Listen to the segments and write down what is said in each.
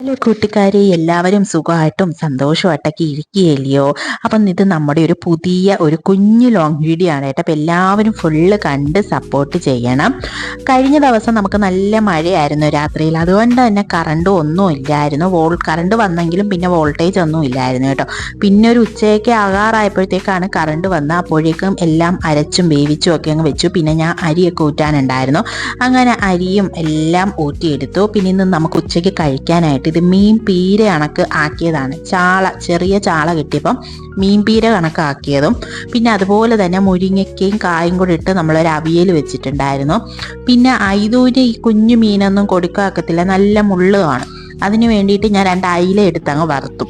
Hello കൂട്ടുകാരെ എല്ലാവരും സുഖമായിട്ടും സന്തോഷമായിട്ടൊക്കെ ഇരിക്കുകയല്ലയോ? അപ്പം ഇത് നമ്മുടെ ഒരു പുതിയ ഒരു കുഞ്ഞു ലോങ് വീഡിയോ ആണ് കേട്ടോ. അപ്പം എല്ലാവരും ഫുള്ള് കണ്ട് സപ്പോർട്ട് ചെയ്യണം. കഴിഞ്ഞ ദിവസം നമുക്ക് നല്ല മഴയായിരുന്നു രാത്രിയിൽ. അതുകൊണ്ട് തന്നെ കറണ്ട് ഒന്നും ഇല്ലായിരുന്നു. വോൾ കറണ്ട് വന്നെങ്കിലും പിന്നെ വോൾട്ടേജ് ഒന്നും ഇല്ലായിരുന്നു കേട്ടോ. പിന്നെ ഒരു ഉച്ചയൊക്കെ ആകാറായപ്പോഴത്തേക്കാണ് കറണ്ട് വന്നത്. അപ്പോഴേക്കും എല്ലാം അരച്ചും വേവിച്ചും ഒക്കെ അങ്ങ് വെച്ചു. പിന്നെ ഞാൻ അരിയൊക്കെ ഊറ്റാനുണ്ടായിരുന്നു. അങ്ങനെ അരിയും എല്ലാം ഊറ്റിയെടുത്തു. പിന്നെ ഇന്ന് നമുക്ക് ഉച്ചയ്ക്ക് കഴിക്കാനായിട്ട് ഇത് മീൻ പീര കണക്ക് ആക്കിയതാണ്. ചാള ചെറിയ ചാള കിട്ടിയപ്പം മീൻ പീര കണക്കാക്കിയതും പിന്നെ അതുപോലെ തന്നെ മുരിങ്ങയ്ക്കയും കായും കൂടി ഇട്ട് നമ്മളൊരു അവിയൽ വെച്ചിട്ടുണ്ടായിരുന്നു. പിന്നെ ഐതൂര് ഈ കുഞ്ഞു മീനൊന്നും കൊടുക്കാക്കത്തില്ല നല്ല മുള്ള് അതിന് വേണ്ടിയിട്ട് ഞാൻ രണ്ട് അയില എടുത്ത് അങ്ങ് വറുത്തു.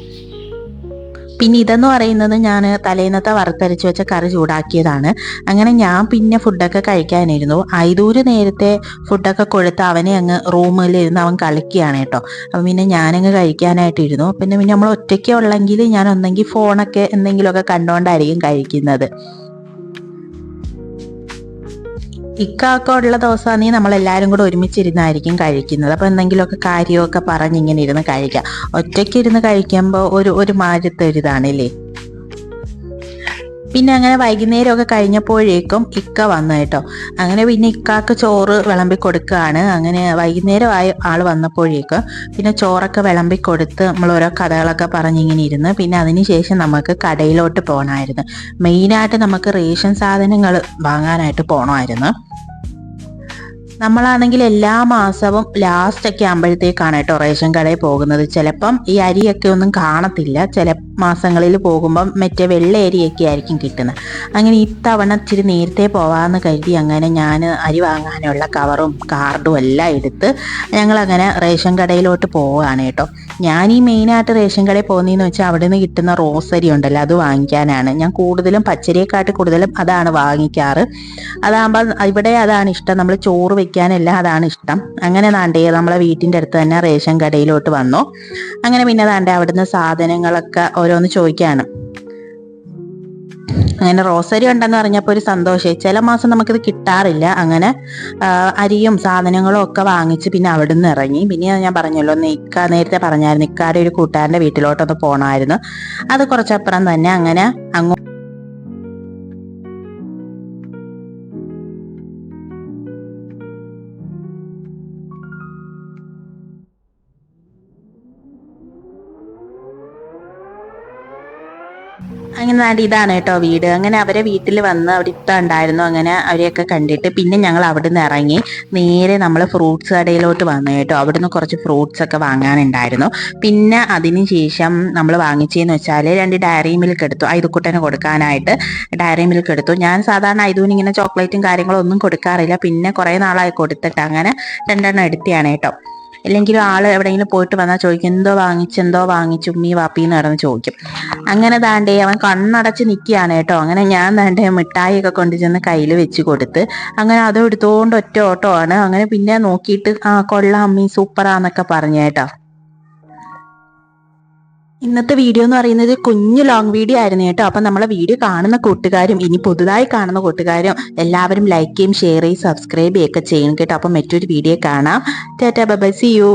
പിന്നെ ഇതെന്ന് പറയുന്നത് ഞാൻ തലേന്നത്തെ വറുത്തരച്ച് വെച്ച കറി ചൂടാക്കിയതാണ്. അങ്ങനെ ഞാൻ പിന്നെ ഫുഡൊക്കെ കഴിക്കാനിരുന്നു. ഐദൂര് നേരത്തെ ഫുഡൊക്കെ കൊടുത്ത് അവനെ അങ്ങ് റൂമിൽ ഇരുന്ന് അവൻ കളിക്കുകയാണ് കേട്ടോ. അപ്പം പിന്നെ ഞാനങ്ങ് കഴിക്കാനായിട്ടിരുന്നു. പിന്നെ പിന്നെ നമ്മൾ ഒറ്റയ്ക്ക് ഉള്ളെങ്കിൽ ഞാൻ ഒന്നെങ്കിൽ ഫോണൊക്കെ എന്തെങ്കിലുമൊക്കെ കണ്ടുകൊണ്ടായിരിക്കും കഴിക്കുന്നത്. ഇക്കാക്ക ഉള്ള ദിവസമാണെങ്കിൽ നമ്മൾ എല്ലാവരും കൂടെ ഒരുമിച്ചിരുന്നായിരിക്കും കഴിക്കുന്നത്. അപ്പോൾ എന്തെങ്കിലുമൊക്കെ കാര്യമൊക്കെ പറഞ്ഞിങ്ങനെ ഇരുന്ന് കഴിക്കാം. ഒറ്റയ്ക്ക് ഇരുന്ന് കഴിക്കുമ്പോൾ ഒരു ഒരു മാറ്റത്തെ ഒരു ഇതാണല്ലേ പിന്നെ അങ്ങനെ വൈകുന്നേരമൊക്കെ കഴിഞ്ഞപ്പോഴേക്കും ഇക്ക വന്നു കേട്ടോ. അങ്ങനെ പിന്നെ ഇക്കാക്ക് ചോറ് വിളമ്പി കൊടുക്കുകയാണ്. അങ്ങനെ വൈകുന്നേരം ആയ ആൾ വന്നപ്പോഴേക്കും പിന്നെ ചോറൊക്കെ വിളമ്പി കൊടുത്ത് നമ്മൾ ഓരോ കഥകളൊക്കെ പറഞ്ഞിങ്ങനെ ഇരുന്ന് പിന്നെ അതിന് ശേഷം നമുക്ക് കടയിലോട്ട് പോകണമായിരുന്നു മെയിനായിട്ട് നമുക്ക് റേഷൻ സാധനങ്ങൾ വാങ്ങാനായിട്ട് പോകണമായിരുന്നു നമ്മളാണെങ്കിൽ എല്ലാ മാസവും ലാസ്റ്റ് ഒക്കെ ആകുമ്പോഴത്തേക്കാണ് കേട്ടോ റേഷൻ കടയിൽ പോകുന്നത്. ചിലപ്പം ഈ അരിയൊക്കെ ഒന്നും കാണത്തില്ല. ചില മാസങ്ങളിൽ പോകുമ്പം മറ്റേ വെള്ള അരിയൊക്കെ ആയിരിക്കും കിട്ടുന്നത്. അങ്ങനെ ഇത്തവണ ഇച്ചിരി നേരത്തെ പോവാമെന്ന് കരുതി അങ്ങനെ ഞാൻ അരി വാങ്ങാനുള്ള കവറും കാർഡും എല്ലാം എടുത്ത് ഞങ്ങളങ്ങനെ റേഷൻ കടയിലോട്ട് പോവുകയാണ് കേട്ടോ. ഞാൻ ഈ മെയിനായിട്ട് റേഷൻ കടയിൽ പോകുന്നതെന്ന് വെച്ചാൽ അവിടെ നിന്ന് കിട്ടുന്ന റോസരി ഉണ്ടല്ലോ അത് വാങ്ങിക്കാനാണ്. ഞാൻ കൂടുതലും പച്ചരിയെക്കാട്ട് കൂടുതലും അതാണ് വാങ്ങിക്കാറ്. അതാകുമ്പോൾ ഇവിടെ അതാണ് ഇഷ്ടം. നമ്മൾ ചോറ് വെക്കാനെല്ലാം അതാണ് ഇഷ്ടം. അങ്ങനെ താണ്ടേ നമ്മളെ വീട്ടിന്റെ അടുത്ത് തന്നെ റേഷൻ കടയിലോട്ട് വന്നു. അങ്ങനെ പിന്നെ താണ്ടേ അവിടുന്ന് സാധനങ്ങളൊക്കെ ഓരോന്ന് ചോദിക്കാനും. അങ്ങനെ റോസരി ഉണ്ടെന്ന് പറഞ്ഞപ്പോൾ ഒരു സന്തോഷമായി ചില മാസം നമുക്കിത് കിട്ടാറില്ല. അങ്ങനെ അരിയും സാധനങ്ങളും ഒക്കെ വാങ്ങിച്ച് പിന്നെ അവിടെ നിന്ന് ഇറങ്ങി. പിന്നെ ഞാൻ പറഞ്ഞല്ലോ നിക്ക നേരത്തെ പറഞ്ഞായിരുന്നു നിക്കാരുടെ ഒരു കൂട്ടുകാരന്റെ വീട്ടിലോട്ടൊന്ന് പോകണമായിരുന്നു അത് കുറച്ചപ്പുറം തന്നെ. അങ്ങനെ അങ്ങോട്ട് അങ്ങനെ നാടി ഇതാണ് കേട്ടോ വീട്. അങ്ങനെ അവരെ വീട്ടിൽ വന്ന് അവിടെ ഇപ്പം ഉണ്ടായിരുന്നു. അങ്ങനെ അവരെയൊക്കെ കണ്ടിട്ട് പിന്നെ ഞങ്ങൾ അവിടുന്ന് ഇറങ്ങി നേരെ നമ്മൾ ഫ്രൂട്ട്സ് കടയിലോട്ട് വന്നു കേട്ടോ. അവിടുന്ന് കുറച്ച് ഫ്രൂട്ട്സ് ഒക്കെ വാങ്ങാനുണ്ടായിരുന്നു. പിന്നെ അതിന് ശേഷം നമ്മൾ വാങ്ങിച്ചതെന്ന് വെച്ചാൽ രണ്ട് ഡയറി മിൽക്ക് എടുത്തു. ഐതുക്കുട്ടന് കൊടുക്കാനായിട്ട് ഡയറി മിൽക്ക് എടുത്തു. ഞാൻ സാധാരണ ഐതുവിന് ഇങ്ങനെ ചോക്ലേറ്റും കാര്യങ്ങളും ഒന്നും കൊടുക്കാറില്ല. പിന്നെ കുറേ നാളായി കൊടുത്തിട്ട് അങ്ങനെ രണ്ടെണ്ണം എടുത്തിയാണ് കേട്ടോ. അല്ലെങ്കിലും ആൾ എവിടെയെങ്കിലും പോയിട്ട് വന്നാൽ ചോദിക്കും എന്തോ വാങ്ങിച്ചു എന്തോ വാങ്ങിച്ചു? ഉമ്മി വാപ്പിന്ന് നടന്ന് ചോദിക്കും. അങ്ങനെ താണ്ടി അവൻ കണ്ണടച്ച് നിൽക്കുകയാണ് കേട്ടോ. അങ്ങനെ ഞാൻ ദാണ്ടേ മിഠായിയൊക്കെ കൊണ്ടു ചെന്ന് കയ്യിൽ വെച്ച് കൊടുത്ത് അങ്ങനെ അതും എടുത്തുകൊണ്ട് ഒറ്റ ഓട്ടോ ആണ് അങ്ങനെ പിന്നെ നോക്കിയിട്ട് ആ കൊള്ളാം അമ്മി സൂപ്പറാന്നൊക്കെ പറഞ്ഞു കേട്ടോ. ഇന്നത്തെ വീഡിയോ എന്ന് പറയുന്നത് കുഞ്ഞു ലോങ് വീഡിയോ ആയിരുന്നു കേട്ടോ. അപ്പം നമ്മളെ വീഡിയോ കാണുന്ന കൂട്ടുകാരും ഇനി പുതുതായി കാണുന്ന കൂട്ടുകാരും എല്ലാവരും ലൈക്ക് ചെയ്യും ഷെയർ ചെയ്യും സബ്സ്ക്രൈബ് ചെയ്യുകയൊക്കെ ചെയ്യണം കേട്ടോ. അപ്പം മറ്റൊരു വീഡിയോ കാണാം. Tata bye C U